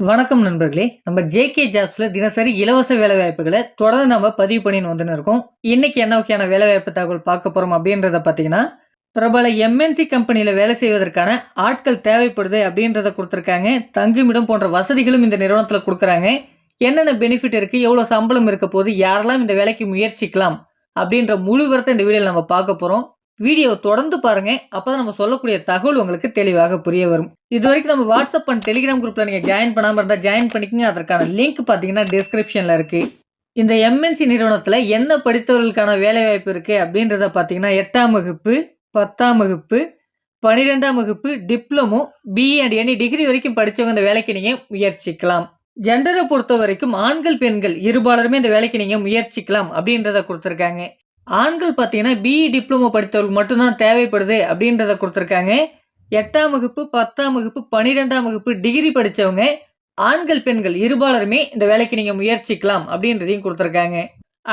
வணக்கம் நண்பர்களே. நம்ம ஜேகே ஜாப்ஸில் தினசரி இலவச வேலைவாய்ப்புகளை தொடர்ந்து நம்ம பதிவு பண்ணின்னு வந்துன்னு இருக்கோம். இன்னைக்கு என்ன வகையான வேலைவாய்ப்பு தகவல் பார்க்க போகிறோம் அப்படின்றத பார்த்தீங்கன்னா பிரபல எம்என்சி கம்பெனியில் வேலை செய்வதற்கான ஆட்கள் தேவைப்படுது அப்படின்றத கொடுத்துருக்காங்க. தங்குமிடம் போன்ற வசதிகளும் இந்த நிறுவனத்தில் கொடுக்குறாங்க. என்னென்ன பெனிஃபிட் இருக்குது எவ்வளோ சம்பளம் இருக்க போது யாரெல்லாம் இந்த வேலைக்கு முயற்சிக்கலாம்? அப்படின்ற முழு விவரத்தை இந்த வீடியோவில் நம்ம பார்க்க போகிறோம் வீடியோவை தொடர்ந்து பாருங்க. அப்பதான் நம்ம சொல்லக்கூடிய தகவல் உங்களுக்கு தெளிவாக புரிய வரும். இது வரைக்கும் நம்ம வாட்ஸ்அப் அண்ட் டெலிகிராம் குரூப்ல நீங்க ஜாயின் பண்ணாம இருந்தா ஜாயின் பண்ணிக்கங்க. அதற்கான லிங்க் பாத்தீங்கன்னா டிஸ்கிரிப்ஷன்ல இருக்கு. இந்த எம்என்சி நிறுவனத்துல என்ன படித்தவர்களுக்கான வேலை வாய்ப்பு இருக்கு அப்படின்றத பாத்தீங்கன்னா எட்டாம் வகுப்பு பத்தாம் வகுப்பு பனிரெண்டாம் வகுப்பு diploma BE and any degree வரைக்கும் படித்தவங்க இந்த வேலைக்கு நீங்க முயற்சிக்கலாம். ஜெண்டரை பொறுத்த வரைக்கும் ஆண்கள் பெண்கள் இருபாலருமே இந்த வேலைக்கு நீங்க முயற்சிக்கலாம் அப்படின்றத கொடுத்துருக்காங்க. ஆண்கள் பார்த்தீங்கன்னா பிஇ டிப்ளமோ படித்தவர்கள் மட்டும்தான் தேவைப்படுது அப்படின்றத கொடுத்துருக்காங்க. எட்டாம் வகுப்பு பத்தாம் வகுப்பு பன்னிரெண்டாம் வகுப்பு டிகிரி படித்தவங்க ஆண்கள் பெண்கள் இருபாலருமே இந்த வேலைக்கு நீங்கள் முயற்சிக்கலாம் அப்படின்றதையும் கொடுத்துருக்காங்க.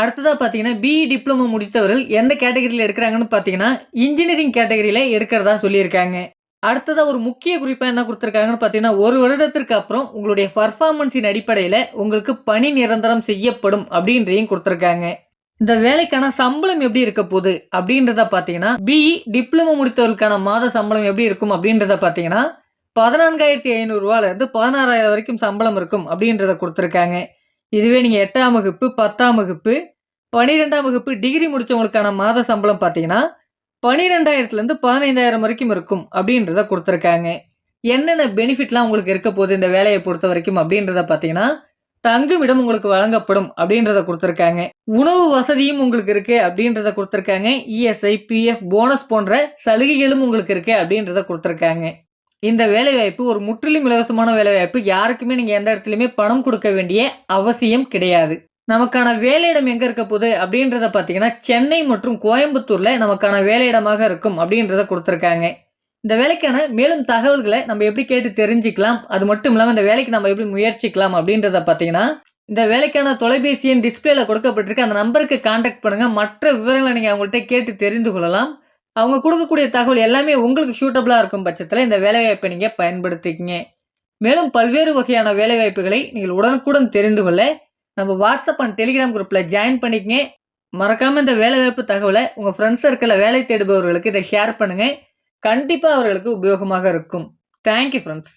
அடுத்ததாக பார்த்தீங்கன்னா பிஇ டிப்ளமோ முடித்தவர்கள் எந்த கேட்டகரியில் எடுக்கிறாங்கன்னு பார்த்தீங்கன்னா இன்ஜினியரிங் கேட்டகரியில் எடுக்கிறதா சொல்லியிருக்காங்க. அடுத்ததாக ஒரு முக்கிய குறிப்பாக என்ன கொடுத்துருக்காங்கன்னு பார்த்தீங்கன்னா ஒரு வருடத்திற்கு அப்புறம் உங்களுடைய பர்ஃபார்மன்ஸின் அடிப்படையில் உங்களுக்கு பணி நிரந்தரம் செய்யப்படும் அப்படின்றதையும் கொடுத்துருக்காங்க. இந்த வேலைக்கான சம்பளம் எப்படி இருக்க போகுது அப்படின்றத பார்த்தீங்கன்னா பிஇ டிப்ளமோ முடித்தவர்களுக்கான மாத சம்பளம் எப்படி இருக்கும் அப்படின்றத பார்த்தீங்கன்னா பதினான்காயிரத்தி ஐநூறுரூவாலேருந்து பதினாறாயிரம் வரைக்கும் சம்பளம் இருக்கும் அப்படின்றத கொடுத்துருக்காங்க. இதுவே நீங்கள் எட்டாம் வகுப்பு பத்தாம் வகுப்பு பன்னிரெண்டாம் வகுப்பு டிகிரி முடித்தவங்களுக்கான மாத சம்பளம் பார்த்தீங்கன்னா பன்னிரெண்டாயிரத்துலேருந்து பதினைந்தாயிரம் வரைக்கும் இருக்கும் அப்படின்றத கொடுத்துருக்காங்க. என்னென்ன பெனிஃபிட்லாம் உங்களுக்கு இருக்க போகுது இந்த வேலையை பொறுத்த வரைக்கும் அப்படின்றத பார்த்தீங்கன்னா தங்குமிடம் உங்களுக்கு வழங்கப்படும் அப்படின்றத கொடுத்துருக்காங்க. உணவு வசதியும் உங்களுக்கு இருக்கு அப்படின்றத கொடுத்துருக்காங்க. இஎஸ்ஐ பிஎஃப் போனஸ் போன்ற சலுகைகளும் உங்களுக்கு இருக்கு அப்படின்றத கொடுத்துருக்காங்க. இந்த வேலைவாய்ப்பு ஒரு முற்றிலும் இலவசமான வேலைவாய்ப்பு. யாருக்குமே நீங்கள் எந்த இடத்துலையுமே பணம் கொடுக்க வேண்டிய அவசியம் கிடையாது. நமக்கான வேலையிடம் எங்கே இருக்க போகுது அப்படின்றத பார்த்தீங்கன்னா சென்னை மற்றும் கோயம்புத்தூரில் நமக்கான வேலையிடமாக இருக்கும் அப்படின்றத கொடுத்துருக்காங்க. இந்த வேலைக்கான மேலும் தகவல்களை நம்ம எப்படி கேட்டு தெரிஞ்சுக்கலாம் அது மட்டும் இல்லாமல் இந்த வேலைக்கு நம்ம எப்படி முயற்சிக்கலாம் அப்படின்றத பார்த்தீங்கன்னா இந்த வேலைக்கான தொலைபேசியின் டிஸ்பிளேல கொடுக்கப்பட்டிருக்கு அந்த நம்பருக்கு காண்டாக்ட் பண்ணுங்க. மற்ற விவரங்களை நீங்கள் அவங்கள்ட்ட கேட்டு தெரிந்து கொள்ளலாம். அவங்க கொடுக்கக்கூடிய தகவல் எல்லாமே உங்களுக்கு சூட்டபிளாக இருக்கும் பட்சத்தில் இந்த வேலைவாய்ப்பை நீங்கள் பயன்படுத்திக்கிங்க. மேலும் பல்வேறு வகையான வேலைவாய்ப்புகளை நீங்கள் உடனுக்குடன் தெரிந்து கொள்ள நம்ம வாட்ஸ்அப் அண்ட் டெலிகிராம் குரூப்பில் ஜாயின் பண்ணிக்கங்க. மறக்காமல் இந்த வேலைவாய்ப்பு தகவலை உங்கள் ஃப்ரெண்ட்ஸ் சர்க்கிளில் வேலை தேடுபவர்களுக்கு இதை ஷேர் பண்ணுங்கள் கண்டிப்பாக அவர்களுக்கு உபயோகமாக இருக்கும். Thank you friends